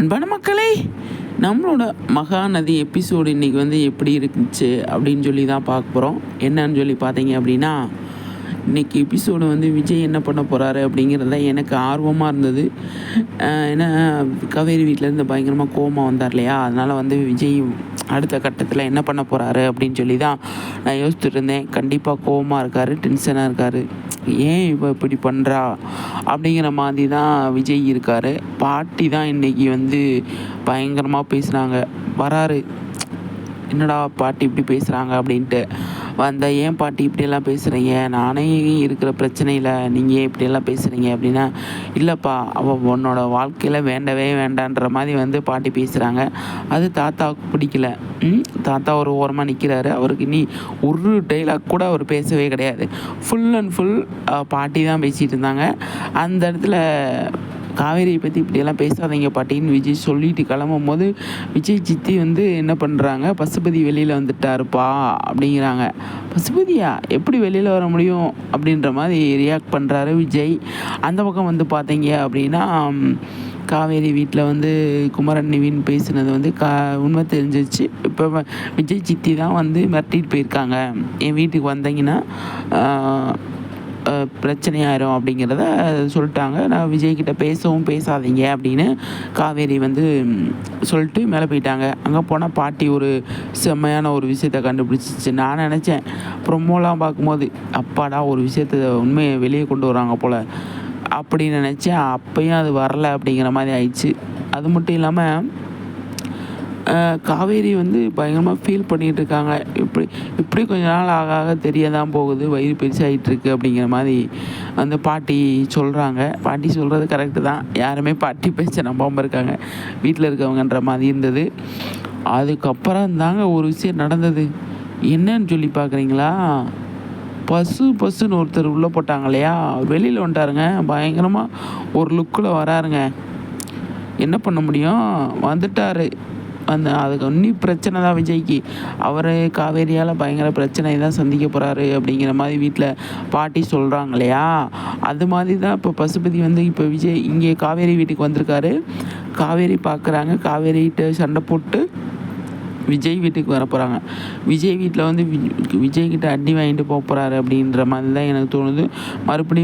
அன்பான மக்களே நம்மளோட மகாநதி எபிசோடு இன்றைக்கி வந்து எப்படி இருந்துச்சு அப்படின்னு சொல்லி தான் பார்க்க போகிறோம் என்னன்னு சொல்லி பார்த்தீங்க அப்படின்னா இன்றைக்கி எபிசோடு வந்து விஜய் என்ன பண்ண போகிறாரு அப்படிங்கிறது தான் எனக்கு ஆர்வமாக இருந்தது. ஏன்னா கவேரி வீட்டிலேருந்து பயங்கரமாக கோமா வந்தார் இல்லையா? அதனால் வந்து விஜய் அடுத்த கட்டத்தில் என்ன பண்ண போகிறாரு அப்படின்னு சொல்லி தான் நான் யோசிச்சுட்டு இருந்தேன். கண்டிப்பாக கோவமாக இருக்கார் டென்ஷனாக இருக்கார். ஏன் இப்போ இப்படி பண்ணுறா அப்படிங்கிற மாதிரி தான் விஜய் இருக்கார். பாட்டி தான் இன்றைக்கி வந்து பயங்கரமாக பேசுனாங்க வராரு. என்னடா பாட்டி இப்படி பேசுகிறாங்க அப்படின்ட்டு. வந்த ஏன் பாட்டி இப்படியெல்லாம் பேசுகிறீங்க நானே இருக்கிற பிரச்சனையில் நீங்கள் ஏன் இப்படியெல்லாம் பேசுகிறீங்க அப்படின்னா இல்லைப்பா அவள் உன்னோட வாழ்க்கையில் வேண்டவே வேண்டான்ற மாதிரி வந்து பாட்டி பேசுகிறாங்க அது தாத்தாவுக்கு பிடிக்கல. தாத்தா ஒரு ஓரமாக நிற்கிறாரு அவருக்கு நீ ஒரு டைலாக் கூட அவர் பேசவே கிடையாது. ஃபுல் அண்ட் ஃபுல் பாட்டி தான் பேசிகிட்டு இருந்தாங்க. அந்த இடத்துல காவேரியை பற்றி இப்படியெல்லாம் பேசாதீங்க பாட்டின்னு விஜய் சொல்லிட்டு கிளம்பும் போது விஜய் சித்தி வந்து என்ன பண்ணுறாங்க பசுபதி வெளியில் வந்துட்டாருப்பா அப்படிங்கிறாங்க. பசுபதியா? எப்படி வெளியில் வர முடியும்? அப்படின்ற மாதிரி ரியாக்ட் பண்ணுறாரு விஜய். அந்த பக்கம் வந்து பார்த்தீங்க அப்படின்னா காவேரி வீட்டில் வந்து குமரன் நிவின் பேசினது வந்து கா உண்மை தெரிஞ்சிச்சு இப்போ விஜய் சித்தி தான் வந்து மிரட்டிட்டு போயிருக்காங்க. என் வீட்டுக்கு வந்தீங்கன்னா பிரச்சனையாயிரும் அப்படிங்கிறத சொல்லிட்டாங்க. நான் விஜய்கிட்ட பேசவும் பேசாதீங்க அப்படின்னு காவேரி வந்து சொல்லிட்டு மேலே போயிட்டாங்க. அங்கே போனால் பாட்டி ஒரு செம்மையான ஒரு விஷயத்த கண்டுபிடிச்சிச்சு. நான் நினச்சேன் ப்ரொமோலாம் பார்க்கும்போது அப்பாடா ஒரு விஷயத்த உண்மையை வெளியே கொண்டு வராங்க போல். அப்படின்னு நினச்சேன் அப்பயும் அது வரலை அப்படிங்கிற மாதிரி ஆயிடுச்சு. அது மட்டும் இல்லாமல் காவேரி வந்து பயங்கரமாக ஃபீல் பண்ணிகிட்டு இருக்காங்க இப்படி இப்படி கொஞ்ச நாள் ஆக ஆக தெரிய தான் போகுது. வயிறு பெருசாகிட்டு இருக்கு அப்படிங்கிற மாதிரி அந்த பாட்டி சொல்கிறாங்க பாட்டி சொல்கிறது கரெக்டு தான். யாருமே பாட்டி பேச்ச நம்பாமல் இருக்காங்க. வீட்டில் இருக்கவங்கன்ற மாதிரி இருந்தது. அதுக்கப்புறம் தாங்க ஒரு விஷயம் நடந்தது. என்னன்னு சொல்லி பார்க்குறீங்களா பசு பசுன்னு ஒருத்தர் உள்ளே போட்டாங்க இல்லையா? வெளியில் வந்துட்டாருங்க. பயங்கரமாக ஒரு லுக்கில் வராருங்க. என்ன பண்ண முடியும்? வந்துட்டாரு. அந்த அதுக்கு இன்னும் பிரச்சனை தான் விஜய்க்கு. அவர் காவேரியால் பயங்கர பிரச்சனை தான் சந்திக்க போகிறாரு அப்படிங்கிற மாதிரி வீட்டில் பாட்டி சொல்கிறாங்க இல்லையா? அது மாதிரி தான் இப்போ பசுபதி வந்து இப்போ விஜய் இங்கே காவேரி வீட்டுக்கு வந்திருக்காரு. காவேரி பார்க்குறாங்க காவேரிகிட்ட சண்டை போட்டு விஜய் வீட்டுக்கு வர போகிறாங்க விஜய் வீட்டில் வந்து வி- விஜய் அடி வாங்கிட்டு போக போகிறாரு அப்படின்ற மாதிரி தான் எனக்கு தோணுது. மறுபடியும்